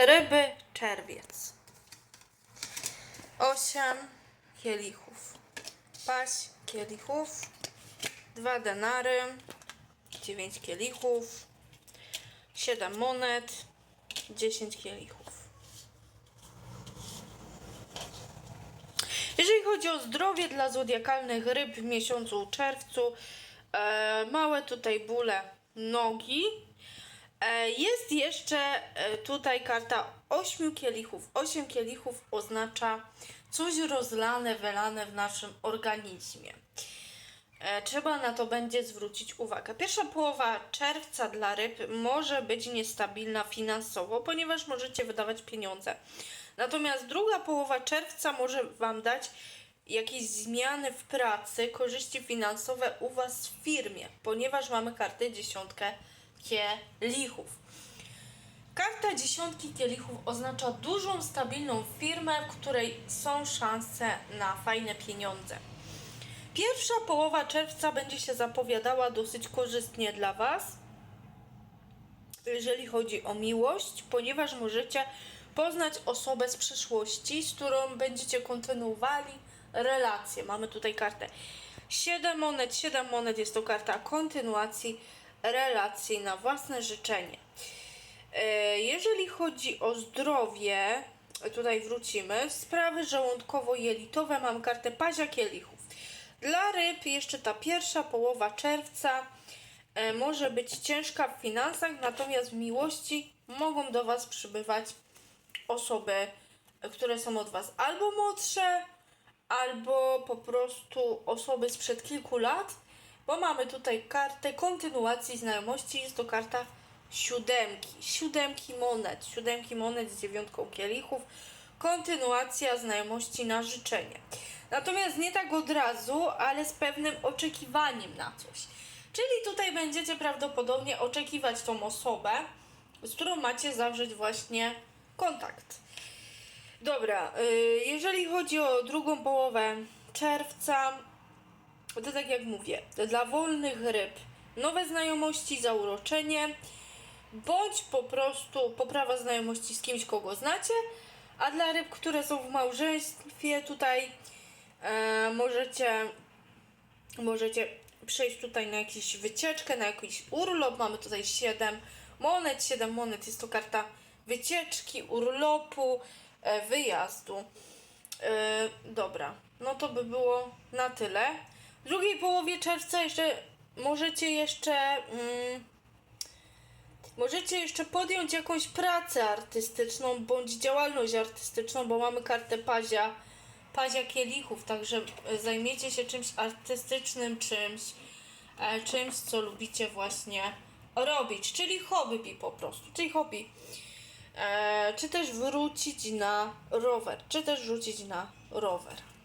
Ryby czerwiec. 8 kielichów. Paś kielichów. 2 denary. 9 kielichów. 7 monet. 10 kielichów. Jeżeli chodzi o zdrowie dla zodiakalnych ryb w miesiącu czerwcu, e, małe tutaj bóle nogi. E, jest jeszcze e, tutaj karta 8 kielichów. 8 kielichów oznacza coś rozlane, wylane w naszym organizmie. E, Trzeba na to będzie zwrócić uwagę. Pierwsza połowa czerwca dla ryb może być niestabilna finansowo, ponieważ możecie wydawać pieniądze. Natomiast druga połowa czerwca może Wam dać jakieś zmiany w pracy, korzyści finansowe u Was w firmie, ponieważ mamy kartę dziesiątkę kielichów. Karta dziesiątki kielichów oznacza dużą, stabilną firmę, w której są szanse na fajne pieniądze. Pierwsza połowa czerwca będzie się zapowiadała dosyć korzystnie dla Was, jeżeli chodzi o miłość, ponieważ możecie poznać osobę z przeszłości, z którą będziecie kontynuowali relacje. Mamy tutaj kartę 7 monet. 7 monet jest to karta kontynuacji relacji na własne życzenie. E, Jeżeli chodzi o zdrowie, tutaj wrócimy. Sprawy żołądkowo-jelitowe mam kartę pazia kielichów. Dla ryb jeszcze ta pierwsza połowa czerwca e, może być ciężka w finansach, natomiast w miłości mogą do Was przybywać osoby, które są od Was albo młodsze, albo po prostu osoby sprzed kilku lat, bo mamy tutaj kartę kontynuacji znajomości. Jest to karta siódemki, siódemki monet, siódemki monet z dziewiątką kielichów, kontynuacja znajomości na życzenie. Natomiast nie tak od razu, ale z pewnym oczekiwaniem na coś. Czyli tutaj będziecie prawdopodobnie oczekiwać tą osobę, z którą macie zawrzeć właśnie kontakt. Dobra, y, jeżeli chodzi o drugą połowę czerwca, to tak jak mówię, dla wolnych ryb nowe znajomości, zauroczenie, bądź po prostu poprawa znajomości z kimś, kogo znacie, a dla ryb, które są w małżeństwie, tutaj e, możecie, możecie przejść tutaj na jakąś wycieczkę, na jakiś urlop. Mamy tutaj 7 monet. 7 monet jest to karta wycieczki, urlopu, e, wyjazdu. E, dobra, no to by było na tyle. W drugiej połowie czerwca jeszcze możecie jeszcze mm, możecie jeszcze podjąć jakąś pracę artystyczną bądź działalność artystyczną, bo mamy kartę pazia, pazia kielichów, także e, zajmiecie się czymś artystycznym, czymś, e, czymś, co lubicie właśnie robić, czyli hobby po prostu, czyli hobby. E, czy też wrócić na rower, czy też rzucić na rower.